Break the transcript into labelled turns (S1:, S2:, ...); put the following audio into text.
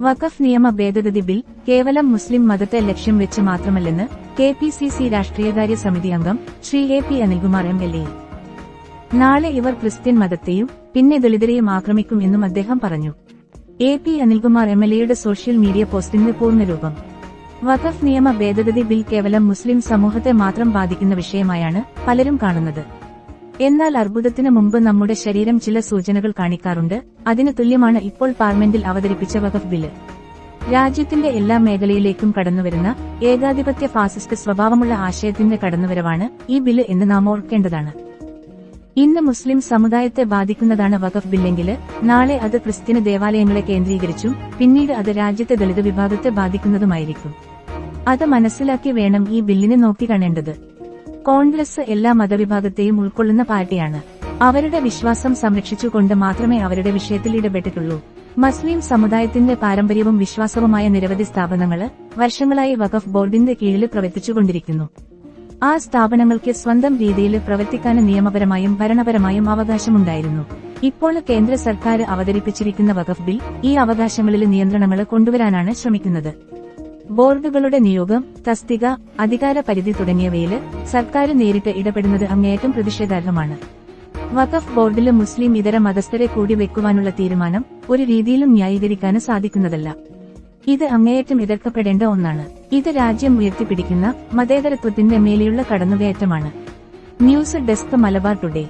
S1: വഖഫ് നിയമ ഭേദഗതി ബിൽ കേവലം മുസ്ലിം മതത്തെ ലക്ഷ്യം വെച്ച് മാത്രമല്ലെന്ന് കെ പി സി സി രാഷ്ട്രീയകാര്യ സമിതി അംഗം Shri A P Anilkumar M L A. നാളെ ഇവർ ക്രിസ്ത്യൻ മതത്തെയും പിന്നെ ദളിതരെയും ആക്രമിക്കും എന്നും അദ്ദേഹം പറഞ്ഞു. A P Anilkumar M L എയുടെ സോഷ്യൽ മീഡിയ പോസ്റ്റിന്റെ പൂർണരൂപം വഖഫ് നിയമ ഭേദഗതി ബിൽ കേവലം മുസ്ലിം സമൂഹത്തെ മാത്രം ബാധിക്കുന്ന വിഷയമായാണ് പലരും കാണുന്നത്. എന്നാൽ അർബുദത്തിന് മുമ്പ് നമ്മുടെ ശരീരം ചില സൂചനകൾ കാണിക്കാറുണ്ട്. അതിന് തുല്യമാണ് ഇപ്പോൾ പാർലമെന്റിൽ അവതരിപ്പിച്ച വഖഫ് ബില്ല്. രാജ്യത്തിന്റെ എല്ലാ മേഖലയിലേക്കും കടന്നുവരുന്ന ഏകാധിപത്യ ഫാസിസ്റ്റ് സ്വഭാവമുള്ള ആശയത്തിന്റെ കടന്നുവരവാണ് ഈ ബില്ല് എന്ന് നാം ഓർക്കേണ്ടതാണ്. ഇന്ന് മുസ്ലിം സമുദായത്തെ ബാധിക്കുന്നതാണ് വഖഫ് ബില്ലെങ്കിൽ നാളെ അത് ക്രിസ്ത്യൻ ദേവാലയങ്ങളെ കേന്ദ്രീകരിച്ചും പിന്നീട് അത് രാജ്യത്തെ ദളിത് വിഭാഗത്തെ ബാധിക്കുന്നതുമായിരിക്കും. അത് മനസ്സിലാക്കി വേണം ഈ ബില്ലിനെ നോക്കിക്കാണേണ്ടത് കോൺഗ്രസ് എല്ലാ മതവിഭാഗത്തെയും ഉൾക്കൊള്ളുന്ന പാർട്ടിയാണ്. അവരുടെ വിശ്വാസം സംരക്ഷിച്ചുകൊണ്ട് മാത്രമേ അവരുടെ വിഷയത്തിൽ ഇടപെട്ടിട്ടുള്ളൂ. മുസ്ലിം സമുദായത്തിന്റെ പാരമ്പര്യവും വിശ്വാസവുമായ നിരവധി സ്ഥാപനങ്ങൾ വർഷങ്ങളായി വഖഫ് ബോർഡിന്റെ കീഴിൽ പ്രവർത്തിച്ചുകൊണ്ടിരിക്കുന്നു. ആ സ്ഥാപനങ്ങൾക്ക് സ്വന്തം രീതിയിൽ പ്രവർത്തിക്കാൻ നിയമപരമായും ഭരണപരമായും അവകാശമുണ്ടായിരുന്നു. ഇപ്പോൾ കേന്ദ്ര സർക്കാർ അവതരിപ്പിച്ചിരിക്കുന്ന വഖഫ് ബിൽ ഈ അവകാശങ്ങളിൽ നിയന്ത്രണങ്ങൾ കൊണ്ടുവരാനാണ് ശ്രമിക്കുന്നത്. ബോർഡുകളുടെ നിയോഗം തസ്തിക അധികാര പരിധി തുടങ്ങിയവയിൽ സർക്കാർ നേരിട്ട് ഇടപെടുന്നത് അങ്ങേയറ്റം പ്രതിഷേധാർഹമാണ്. വഖഫ് ബോർഡിൽ മുസ്ലിം ഇതര മതസ്ഥരെ കൂടി വെക്കുവാനുള്ള തീരുമാനം ഒരു രീതിയിലും ന്യായീകരിക്കാനും സാധിക്കുന്നതല്ല. ഇത് അങ്ങേയറ്റം എതിർക്കപ്പെടേണ്ട ഒന്നാണ്. ഇത് രാജ്യം ഉയർത്തിപ്പിടിക്കുന്ന മതേതരത്വത്തിന്റെ മേലെയുള്ള കടന്നുകയറ്റമാണ്. News desk Malabar today.